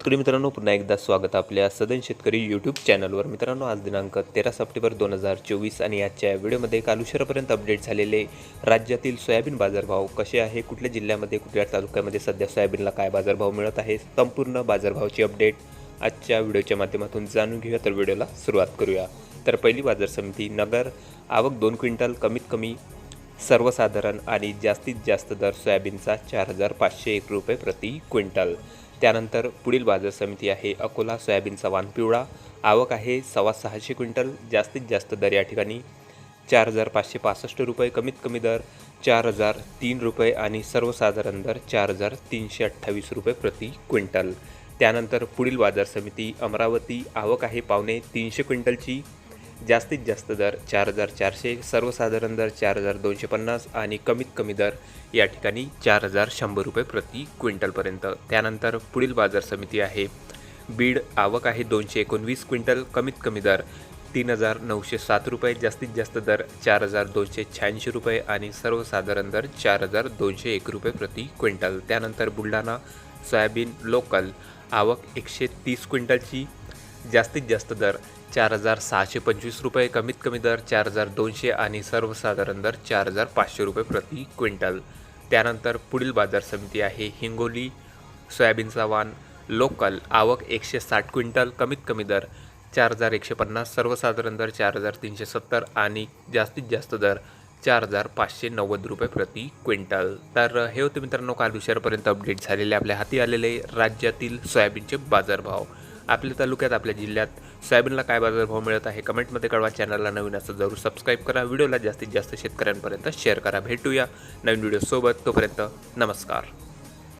शेतकरी मित्रांनो पुन्हा एकदा स्वागत आपल्या सदन शेतकरी यूट्यूब चॅनलवर मित्रांनो आज दिनांक तेरा सप्टेंबर दोन हजार चोवीस आणि आजच्या व्हिडिओमध्ये काल उशिरापर्यंत अपडेट झालेले राज्यातील सोयाबीन बाजारभाव कसे आहे? कुठल्या जिल्ह्यामध्ये कुठल्या तालुक्यामध्ये सध्या सोयाबीनला काय बाजारभाव मिळत आहे? संपूर्ण बाजारभावाची अपडेट आजच्या व्हिडिओच्या माध्यमातून जाणून घेऊया. तर व्हिडिओला सुरुवात करूया. तर पहिली बाजार समिती नगर आवक दोन क्विंटल कमीत कमी सर्वसाधारण आणि जास्तीत जास्त दर सोयाबीनचा चार हजार पाचशे एक रुपये प्रति क्विंटल. त्यानंतर पुढील बाजार समिती आहे अकोला सोयाबीनचा वान पिवळा. आवक आहे सव्वा सहाशे क्विंटल जास्तीत जास्त दर या ठिकाणी. चार हजार पाचशे पासष्ट रुपये कमीत कमी दर चार हजार तीन रुपये आणि सर्वसाधारण दर चार हजार तीनशे अठ्ठावीस रुपये प्रति क्विंटल. त्यानंतर पुढील बाजार समिती अमरावती. आवक आहे पावणे तीनशे क्विंटलची. जास्तीत जास्त दर चार हजार चारशे सर्वसाधारण दर चार हजार दोनशे पन्नास आणि कमीत कमी दर या ठिकाणी चार हजार शंभर रुपये प्रति क्विंटलपर्यंत त्यानंतर पुढील बाजार समिती आहे. बीड आवक आहे दोनशे एकोणवीस क्विंटल कमीत कमी दर तीन हजार नऊशे सात रुपये जास्तीत जास्त दर चार हजार दोनशे शहाऐंशी रुपये आणि सर्वसाधारण दर चार हजार दोनशे एक रुपये प्रति क्विंटल. त्यानंतर बुलढाणा सोयाबीन लोकल आवक एकशे तीस क्विंटलची जास्तीत जास्त दर चार हजार सहाशे पंचवीस रुपये कमीत कमी दर चार हजार दोनशे आणि सर्वसाधारण दर चार हजार पाचशे रुपये प्रति क्विंटल. त्यानंतर पुढील बाजार समिती आहे हिंगोली सोयाबीनचा वाण लोकल आवक एकशे साठ क्विंटल कमीत कमी दर चार हजार एकशे पन्नास सर्वसाधारण दर चार हजार तीनशे सत्तर आणि जास्तीत जास्त दर चार हजार पाचशे नव्वद रुपये प्रति क्विंटल. तर हे होते मित्रांनो काल दुसऱ्यापर्यंत अपडेट झालेले आपल्या हाती आलेले राज्यातील सोयाबीनचे बाजारभाव. आपल्या तालुक्यात आपल्या जिल्ह्यात सोयाबीनला काय बाजारभाव मिळत आहे कमेंटमध्ये कळवा. चॅनलला नवीन असं जरूर सबस्क्राईब करा. व्हिडिओला जास्तीत जास्त शेतकऱ्यांपर्यंत शेअर करा. भेटूया नवीन व्हिडिओसोबत. तोपर्यंत नमस्कार.